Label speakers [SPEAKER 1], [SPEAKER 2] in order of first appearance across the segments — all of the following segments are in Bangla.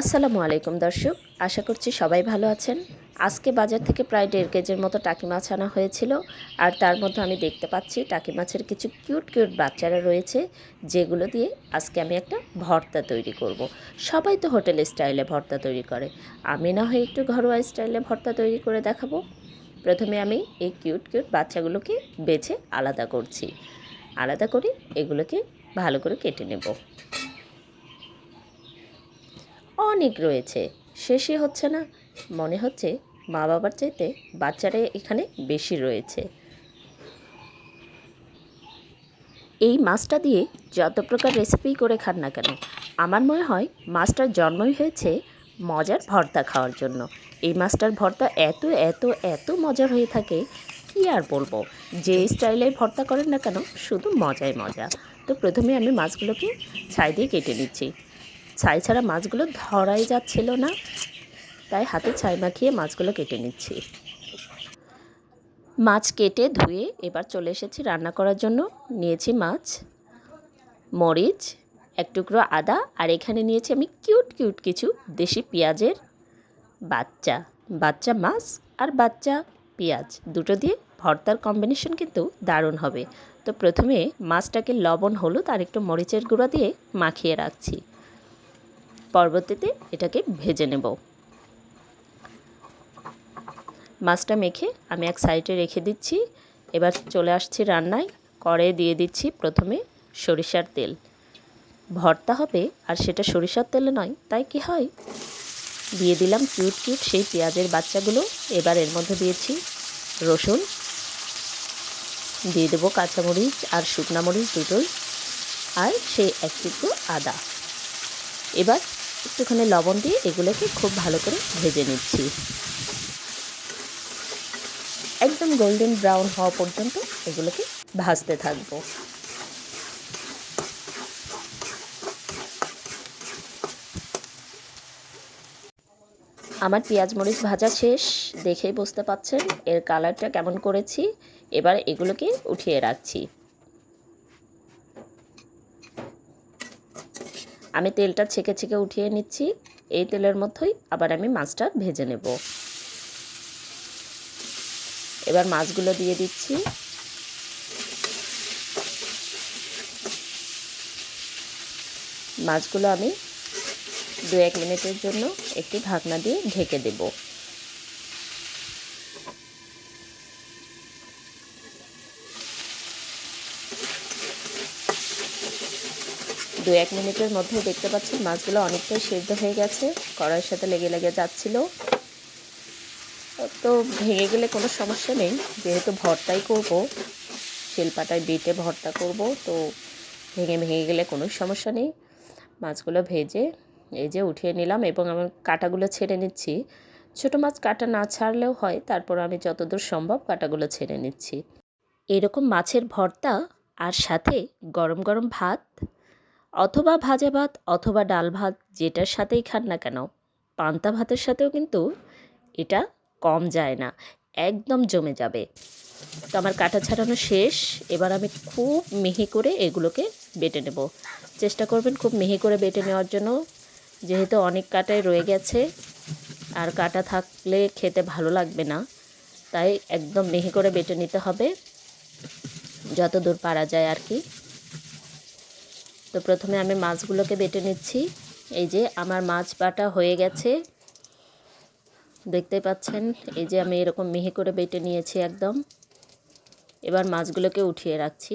[SPEAKER 1] আসসালামু আলাইকুম, দর্শক। আশা করছি সবাই ভালো আছেন। আজকে বাজার থেকে প্রায় দেড় কেজির মতো টাকি মাছ আনা হয়েছিল, আর তার মধ্যে আমি দেখতে পাচ্ছি টাকি মাছের কিছু কিউট কিউট বাচ্চারা রয়েছে, যেগুলো দিয়ে আজকে আমি একটা ভর্তা তৈরি করব। সবাই তো হোটেল স্টাইলে ভর্তা তৈরি করে। আমি না হয় একটু ঘরোয়া স্টাইলে ভর্তা তৈরি করে দেখাবো। প্রথমে আমি এই কিউট কিউট বাচ্চাগুলোকে বেছে আলাদা করছি। আলাদা করে এগুলোকে ভালো করে কেটে নেব। অনেক রয়েছে। শেষই হচ্ছে না, মনে হচ্ছে মা বাবার চাইতে বাচ্চারা এখানে বেশি রয়েছে। এই মাছটা দিয়ে যত প্রকার রেসিপি করে খান না কেন, আমার মনে হয় মাছটার জন্মই হয়েছে মজার ভর্তা খাওয়ার জন্য। এই মাছটার ভর্তা এত এত এত মজার হয়ে থাকে, কি আর বলব? যে স্টাইলে ভর্তা করেন না কেন, শুধু মজাই মজা। তো প্রথমে আমি মাছগুলোকে ছাই দিয়ে কেটে নিচ্ছি। ছাই ছাড়া মাছগুলো ধরাই যাচ্ছিল না। তাই হাতে ছাই মাখিয়ে মাছগুলো কেটে নিচ্ছি। মাছ কেটে ধুয়ে এবার চলে এসেছি রান্না করার জন্য। নিয়েছি মাছ, মরিচ, এক টুকরো আদা, আর এখানে নিয়েছি আমি কিউট কিউট কিছু দেশি পেঁয়াজের বাচ্চা। বাচ্চা মাছ আর বাচ্চা পেঁয়াজ। দুটো দিয়ে ভর্তার কম্বিনেশন কিন্তু দারুণ হবে। তো প্রথমে মাছটাকে লবণ, হলুদ আর একটু মরিচের গুঁড়া দিয়ে মাখিয়ে রাখছি। পরবর্তীতে এটাকে ভেজে নেব। মাছটা মেখে আমি এক সাইডে রেখে দিচ্ছি। এবার চলে আসছি রান্নায়। কড়াইয়ে দিয়ে দিচ্ছি প্রথমে সরিষার তেল। ভর্তা হবে, আর সেটা সরিষার তেলে নয়, তাই কি হয়? দিয়ে দিলাম কিউট কিউট সেই পেঁয়াজের বাচ্চাগুলো। এবার এর মধ্যে দিয়েছি রসুন। দিয়ে দেবো কাঁচামরিচ আর শুকনা মরিচ দুটোই। আর সেই এক টুকরো আদা। এবার একটুখানি লবণ দিয়ে এগুলোকে খুব ভালো করে ভেজে নিচ্ছি। একদম গোল্ডেন ব্রাউন হওয়া পর্যন্ত এগুলোকে ভাজতে থাকব। আমার পেঁয়াজ মরিচ ভাজা শেষ, দেখেই বুঝতে পাচ্ছেন এর কালারটা কেমন করেছি। এবার এগুলোকে উঠিয়ে রাখছি। আমি তেলটা ছেঁকে ছেঁকে উঠিয়ে নিচ্ছি। এই তেলের মধ্যেই আবার আমি মাছটা ভেজে নেব। এবার মাছগুলো দিয়ে দিচ্ছি। মাছগুলো আমি দু এক মিনিটের জন্য একটি ঢাকনা দিয়ে ঢেকে দেবো। দু এক মিনিটের মধ্যে দেখতে পাচ্ছেন মাছগুলো অনেকটাই সেদ্ধ হয়ে গেছে। কড়াইয়ের সাথে লেগে লেগে যাচ্ছিল। তো ভেঙে গেলে কোনো সমস্যা নেই। যেহেতু ভর্তাই করব, শিলপাটায় বেটে ভর্তা করব, তো ভেঙে ভেঙে গেলে কোনো সমস্যা নেই। মাছগুলো ভেজে এই যে উঠিয়ে নিলাম এবং আমার কাটাগুলো ছেড়ে নিচ্ছি। ছোটো মাছ কাটা না ছাড়লেও হয়, তারপর আমি যতদূর সম্ভব কাটাগুলো ছেড়ে নিচ্ছি। এরকম মাছের ভর্তা আর সাথে গরম গরম ভাত অথবা ভাজা ভাত অথবা ডাল ভাত যেটার সাথেই খান না কেন। পান্তা ভাতের সাথেও কিন্তু এটা কম যায় না, একদম জমে যাবে। তো আমার কাটা ছাড়ানো শেষ, এবার আমি খুব মিহি করে এগুলোকে বেটে নেব। চেষ্টা করবেন খুব মিহি করে বেটে নেওয়ার জন্য, যেহেতু অনেক কাটাই রয়ে গেছে, আর কাটা থাকলে খেতে ভালো লাগবে না, তাই একদম মিহি করে বেটে নিতে হবে যত দূর পারা যায় আর কি। তো প্রথমে আমি মাছগুলোকে বেটে নিচ্ছি। এই যে আমার মাছ বাটা হয়ে গেছে। দেখতে পাচ্ছেন, এই যে আমি এরকম মিহি করে বেটে নিয়েছি একদম। এবার মাছগুলোকে উঠিয়ে রাখছি।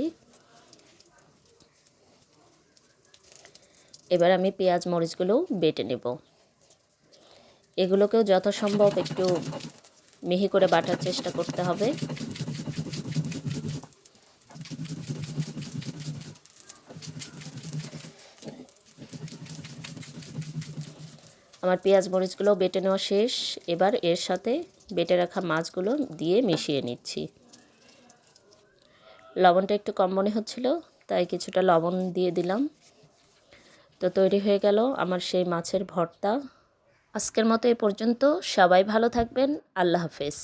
[SPEAKER 1] এবার আমি পেঁয়াজ, মরিচগুলোও বেটে নেব। এগুলোকেও যথাসম্ভব একটু মিহি করে বাটার চেষ্টা করতে হবে। আমার পেঁয়াজ মরিচগুলো বেটে নেওয়া শেষ। এবার এর সাথে বেটে রাখা মাছগুলো দিয়ে মিশিয়ে নিচ্ছি। লবণটা একটু কম মনে হচ্ছিল, তাই কিছুটা লবণ দিয়ে দিলাম। তো তৈরি হয়ে গেল আমার সেই মাছের ভর্তা। আজকের মতো এ পর্যন্ত। সবাই ভালো থাকবেন। আল্লাহ হাফেজ।